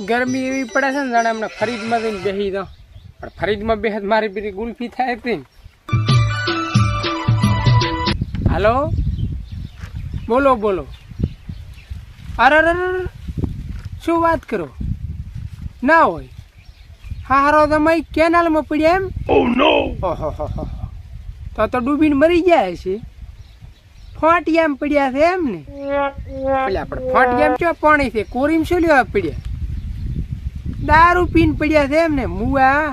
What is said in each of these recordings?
ગરમી એવી પડે છે ને જાણે હમણાં ફરીજમાં જઈને બેસી દઉં પણ ફરીજમાં બેહદ મારી પેલી ગુલ્ફી થાય હતી ને હાલો? બોલો બોલો. અરે અરે શું વાત કરો? ના હોય. હા હારો તમે કેનાલમાં પડ્યા એમ? ઓહો હો હો તો તો ડૂબીને મરી ગયા છે ફોટિયામ પડ્યા છે એમ ને પેલા આપણે ફોટિયામ ચો પાણી છે? કોરીમ શું લેવા પડ્યા? દારૂ પીન પડ્યા છે એમને. મુવા.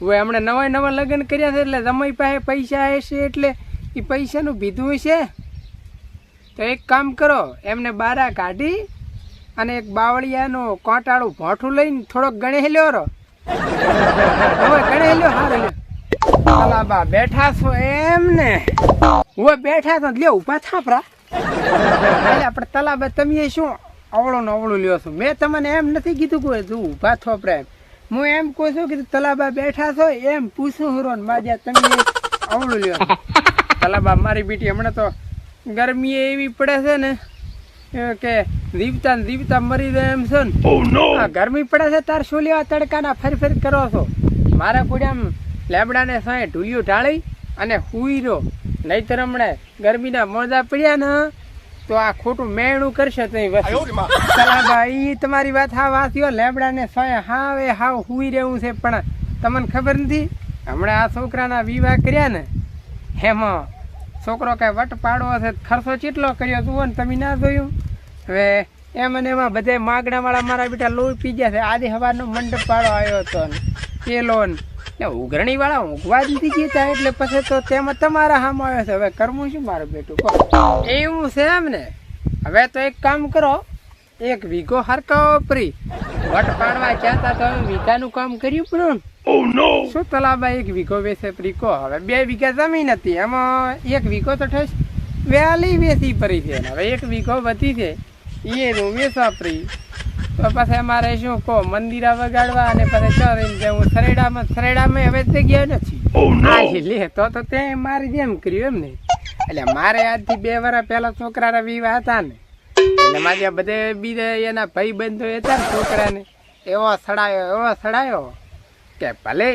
હવે હમણાં નવા નવા લગ્ન કર્યા છે એટલે તમારી પાસે પૈસા હશે એટલે એ પૈસાનું ભીધું હશે. તો એક કામ કરો, એમને બારા કાઢી અને એક બાવળિયાનું કોટાળું ભોઠું લઈને થોડોક ગણે લ્યો રો હવે ગણે લ્યો. હારે તલાબા બેઠા છો એમ ને હું બેઠા છો, લ્યો ઊભા થાપરા. એટલે આપણે તલાબા તમે શું? અવળો ને અવળું લ્યો છો. મેં તમને એમ નથી કીધું કોઈ તું ઊભા થોપરા એમ હું એમ કહું છું કે તલાબા બેઠા છો એમ પૂછું હરો માજા તમે અવળું લ્યો તલાબા મારી બેટી હમણાં તો ગરમી એવી પડે છે ને કે દીવતા ને દીવતા મરી જાય એમ છે ને. ગરમી પડે છે તાર શું લેવા તડકાના ફરી ફરી કરો છો? મારા કોઈ આમ લેબડાને સાંય ઢૂલિયું ઢાળી અને હુઈ રહ્યો. નહીતર હમણાં ગરમીના મોજા પડ્યા ને તો આ ખોટું મેણું કરશે તો ભાઈ તમારી વાત હા વાંચ્યો લેબડાને ને સોય એ હાવ હુઈ રહેવું છે પણ તમને ખબર નથી? હમણાં આ છોકરાના વિવાહ કર્યા ને એમાં છોકરો કઈ વટ પાડવો છે ખર્ચો કેટલો કર્યો? તું ને તમે ના જોયું? હવે એમ અને એમાં બધા માગણા વાળા મારા બેટા લોહી પી ગયા છે. આજે હવાનો મંડપ પાડો આવ્યો હતો ને ઉઘરણી વાળા ઊંઘવા દીધી જીતા એટલે પછી તો તેમાં તમારા હામ આવ્યો છે. હવે કરવું શું મારું બેટું? કહો. એવું છે એમ ને? હવે તો એક કામ કરો એક વીઘો હરકાવો પરી વટ પાડવા ચાહતા તો હવે વીઘાનું કામ કર્યું પણ. શું તલાબા એક વીઘો વેસે પરી? કહો. હવે બે વીઘા જમીન હતી. એમાં એક વીઘો તો ઠેસ વેલી વેસી પડી છે. હવે એક વીઘો વધી છે. એ વેચવા પરી. પછી અમારે શું કહો મંદિરા વગાડવા અને પછી ચરીને જવું. સરેડામાં સરેડામાં હવે જગ્યા ગયા નથી હા જી લે તો તો તે મારે જેમ કર્યું એમ ને એટલે મારે આજથી બે વર્ષ પહેલા છોકરાના વિવાહ હતા ને. એટલે મારે બધે બીજા એના ભાઈ બંધો હતા ને છોકરાને. એવો સડાયો એવો સડાયો કે ભલે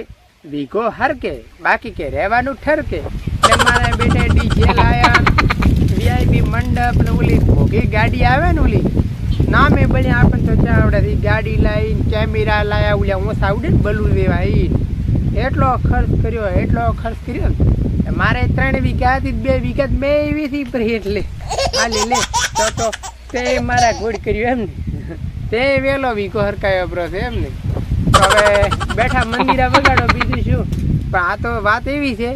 વીઘો હરકે બાકી કે રહેવાનું ઠરકે. એટલે મારા બેટે ડીજે લાયા વીઆઈપી મંડપ ને ઓલી ભોગી ગાડી આવે ને ઓલી. નામે બને આપણને તો ત્યાં આવડે ગાડી લાવીને કેમેરા લાયા ઓલા હું આવડે ને બલૂન ઈ એટલો ખર્ચ કર્યો, એટલો ખર્ચ કર્યો ને. મારે ત્રણ વીઘા હતી બે વીઘા બે મેં એવી થી પરી એટલે. હાલે લે તો તો, તે મારા ગોળ કર્યું એમ ને. તે વેલો વીકો હરકાયો બ્રો છે એમ ને. હવે બેઠા મંદિરા વગાડો બીજું શું? પણ આ તો વાત એવી છે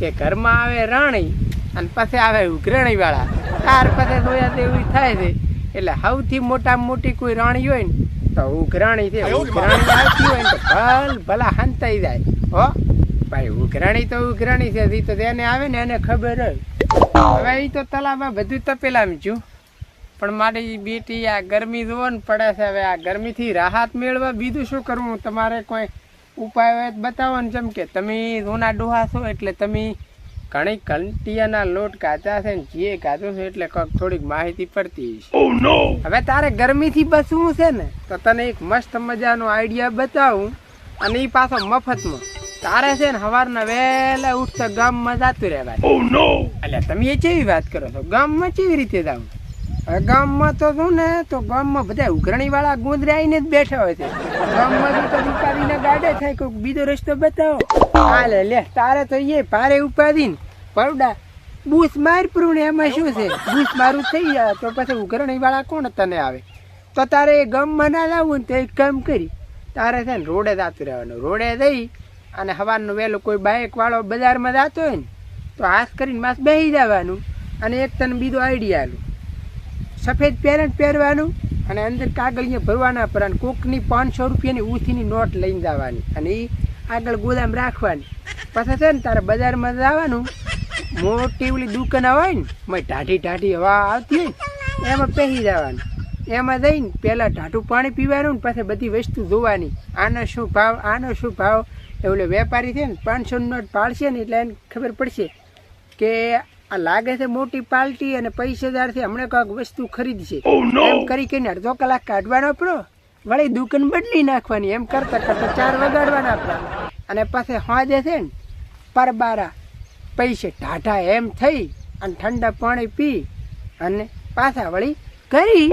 કે ઘરમાં આવે રાણી અને પછી આવે ઉઘરણી વાળા ત્યાર પછી જોયા તેવું થાય છે. એટલે સૌથી મોટામાં મોટી કોઈ રાણી હોય ને તો ઉઘરાણી છે ઉઘરાણી આવતી હોય ને ભલ ભલા હંતાઈ જાય. હો? ભાઈ ઉઘરાણી તો ઉઘરાણી છે તો તેને આવે ને એને ખબર હોય. હવે એ તો તલાવમાં બધું તપેલામાં છું. પણ મારી બેટી આ ગરમી જોવો ને પડે છે હવે આ ગરમીથી રાહત મેળવા બીજું શું કરવું તમારે કોઈ ઉપાય હોય બતાવો ને જેમ કે તમે જૂના ડોહા છો એટલે તમે ઘણી કંટિયાના લોટ કાચા છે ને જે કાચું છે એટલે થોડીક માહિતી પડતી હશે. હવે તારે ગરમીથી બચવું છે ને તો તને એક મસ્ત મજાનો આઈડિયા બતાવું અને એ પાછો મફતમાં. તારે છે ને સવારના વહેલા ઉઠતા ગામમાં જતું રહેવાય એટલે તમે એ કેવી વાત કરો છો? ગામમાં કેવી રીતે જાવ હવે ગામમાં તો શું ને, તો ગામમાં બધા ઉઘરણી વાળા ગોંદરે આવીને જ બેઠા હોય છે. ગામમાં તો ઉપાડીને ગાડે થાય, કોઈક બીજો રસ્તો બતાવો. હાલે, લે, તારે તો એ ભારે ઉપાડીને પરડા, બૂસ માર પૂરું એમાં શું છે? બૂસ મારું થઈ જાય, તો પછી ઉઘરણી વાળા કોણ તને આવે? તો તારે એ ગામમાં ના લાવવું ને તો એક કામ કરી. તારે છે ને રોડે જતું રહેવાનું. રોડે જઈ અને સવારનું વહેલું કોઈ બાઇક વાળો બજારમાં જતો હોય ને, તો હાથ કરીને માસ બેસી જવાનું. અને એક તને બીજો આઈડિયા આલું. સફેદ પેરેન્ટ પહેરવાનું અને અંદર કાગળિયા ભરવાના પર કોકની પાંચસો રૂપિયાની ઉથીની નોટ લઈને જવાની. અને એ આગળ ગોદામ રાખવાની. પછી છે ને તારે બજારમાં જવાનું. મોટી ઓલી દુકાન હોય ને મેં ટાઢી ટાઢી હવા આવતી હોય એમાં પહેરી જવાનું. એમાં જઈને પહેલાં ટાઢું પાણી પીવાનું ને પછી બધી વસ્તુ જોવાની. આનો શું ભાવ, આનો શું ભાવ? એટલે વેપારી છે ને પાંચસો નોટ પાડશે ને એટલે એને ખબર પડશે કે આ લાગે છે મોટી પાર્ટી અને પૈસેદારથી હમણાં કાંઈક વસ્તુ ખરીદશે. એમ કરી કરીને અડધો કલાક કાઢવાનો પડ્યો વળી દુકાન બદલી નાખવાની એમ કરતા કરતા ચાર વગાડવાના આપણા. અને પાસે હાજે છે ને પરબારા પૈસે ટાઢા એમ થઈ અને ઠંડા પાણી પી અને પાછા વળી કરી.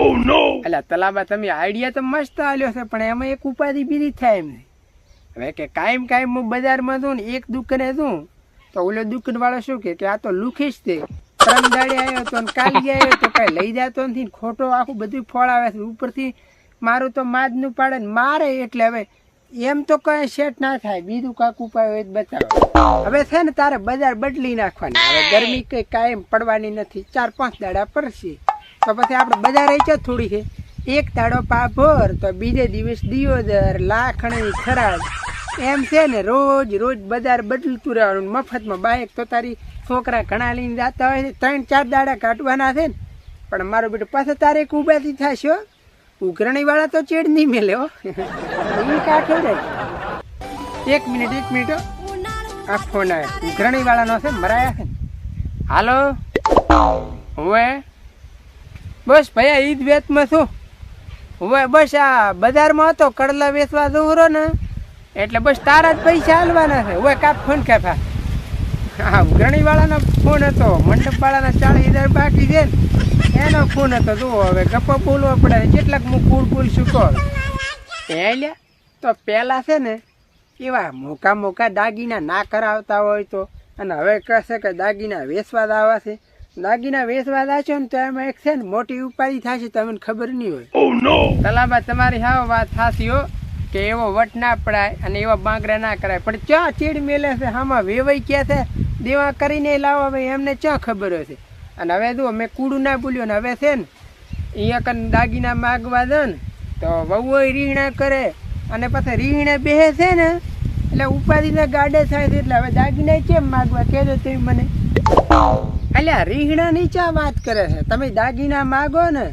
એટલે તલાબા તમે આઈડિયા તો મસ્ત આલ્યો છે પણ એમાં એક ઉપાધિ બીજી થાય એમ. હવે કે કાયમ કાયમ હું બજારમાં છું ને એક દુકાને છું તો ઓલો દુકાન વાળો શું કે આ તો લુખીશ તે. ત્રણ દાડે આવ્યો તો ને કાલે આવ્યો તો કઈ લઈ જતો નથી ખોટો આખું બધું ફળ આવે છે. ઉપરથી મારું તો માજનું પાડે મારે એટલે હવે એમ તો કઈ સેટ ના થાય. બીજું કાંક ઉપાય હોય બતાવો. હવે છે ને તારે બજાર બદલી નાખવાની. હવે ગરમી કઈ કાયમ પડવાની નથી. ચાર પાંચ દાડા પડશે. તો પછી આપણે બજાર છે થોડી છે એક દાડો પાભર, તો બીજે દિવસ દિયોદર, લાખણી ખરાબ એમ છે ને, રોજ રોજ બજાર બદલતું રહેવાનું. મફતમાં બાઇક તો તારી છોકરા ઘણા લઈને જતા હોય છે. ત્રણ, ચાર દાડા કાઢવાના છે ને. પણ મારો બેટો પાછા તારે ઉભાથી થશે, હો. ઉઘરણી વાળા તો ચેડ નહીં મેલે, હો. જાય એક મિનિટ એક મિનિટ. આ ફોન આવ્યો ઉઘરણી વાળાનો છે મરાયા છે ને. હાલો? હવે? બસ ભૈયા, ઈદ વેતમાં છું. હવે, બસ આ બજારમાં હતો, કડલા વેચવા દોરો ને. એટલે બસ તારા જ પૈસા હાલવાના છે. હવે કાપ ફોન કાપા. હા ઉઘરણી વાળાનો ફોન હતો. મંડપ વાળાના ચાલીસ હજાર બાકી છે ને. એનો ફોન હતો. જુઓ હવે ગપ્પા બોલવા પડે. કેટલાક હું કુલ કુલ શીખો લ્યા તો પહેલાં છે ને એવા મોકા મોકા દાગીના ના કરાવતા હોય તો. અને હવે કહેશે કે દાગીના વેચવા જ આવા છે. દાગીના વેચવા જ ને તો એમાં એક છે ને મોટી ઉપાધિ થશે તમને ખબર નહીં હોય. તલાબા તમારી હા વાત થાશી હો. કે એવો વટ ના પડાય અને એવા બાંગરા ના કરાય. પણ ચા ચીડ મેલે છે આમાં વેવાઈ ક્યાં છે, દેવા કરીને લાવો ભાઈ એમને ચા ખબર હશે. અને હવે જુઓ મેં કૂડું ના બોલ્યો ને હવે છે ને, અહીંયા કન દાગીના માગવા દે ને, તો વહુ રીહણા કરે અને પછી રીણે બેસે છે ને, એટલે ઉપાધિના ગાડે થાય છે, એટલે હવે દાગીના કેમ માગવા? કહેજો તમે મને. એટલે રીંગણા ની ચા વાત કરે છે. તમે દાગીના માગો ને,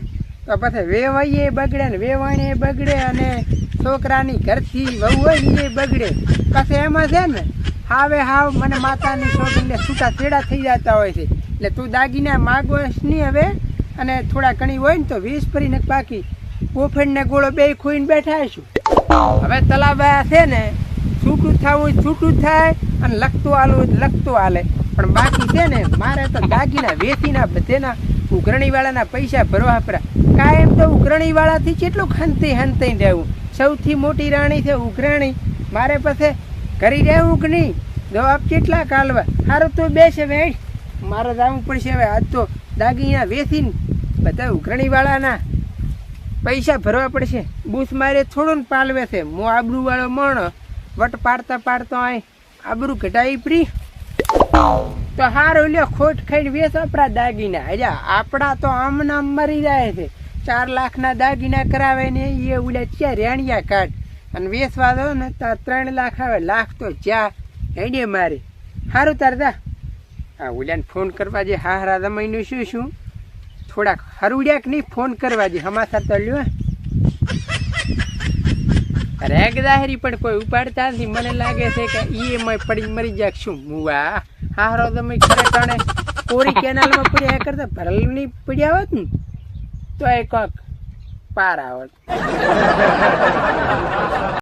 તો પછી વેવાઈએ બગડે ને વેવાણીએ બગડે અને છોકરાની ઘરથી વહુ હોય ને એ બગડે. કશે એમાં છે ને, હાવે હાવ મને માતાની છોકરીને છૂટા છેડા થઈ જતા હોય છે. એટલે તું દાગીના માગોશ નહીં હવે, અને થોડા ઘણી હોય ને તો વીસ ફરીને બાકી પોફેડને ગોળો બે ખોઈને બેઠા છું હવે તલાબા છે ને, છૂટું થવું છૂટું થાય અને લખતું આલું લખતું હાલે પણ બાકી છે ને, મારે તો દાગીના વેચીના બધેના ઉઘરણીવાળાના પૈસા ભરવા પડ્યા. કાયમ તો ઉઘરણીવાળાથી કેટલું હંતે હંતે રહેવું? સૌથી મોટી રાણી છે ઉઘરાણી. મારે પાસે કરી દે નહીં? જવાબ કેટલા કાલવા? સારું તો બેસે વેઠ મારે જવું પડશે હવે. આજ તો દાગીના વેચીને બધા ઉઘરણીવાળાના પૈસા ભરવા પડશે. બૂસ મારે થોડું ને પાલવે છે. હું આબરૂવાળો મણ વટ પાડતા પાડતો આય આબરૂ ઘટાઈ પ્રી તો હારો લ્યો, ખોટ ખાઈને વેચ આપણા દાગીના. અજા આપણા તો આમ નામ મરી જાય છે. ચાર લાખના દાગીના કરાવે ને એ ઉલે ત્યાં રેણિયા કાઢ. અને વેસવા દો ને તો ત્રણ લાખ આવે, લાખ તો જ્યાં હેડે મારે. સારું તાર દા હા ઉલ્યાને ફોન કરવા જે હા હરા દમાઈનું શું શું? થોડાક હરુડ્યાક નહીં, ફોન કરવા જે હમાસા તો લ્યો રેગ દાહરી પણ કોઈ ઉપાડતા નથી. મને લાગે છે કે ઈએમઆઈ પડી મરી જાક શું? મુવા. હારો તમે ખરેટાણે કોરી કેનાલમાં પડ્યા કરતા? ભરલની પડ્યા હોત ને? તો એ કોક પાર આવત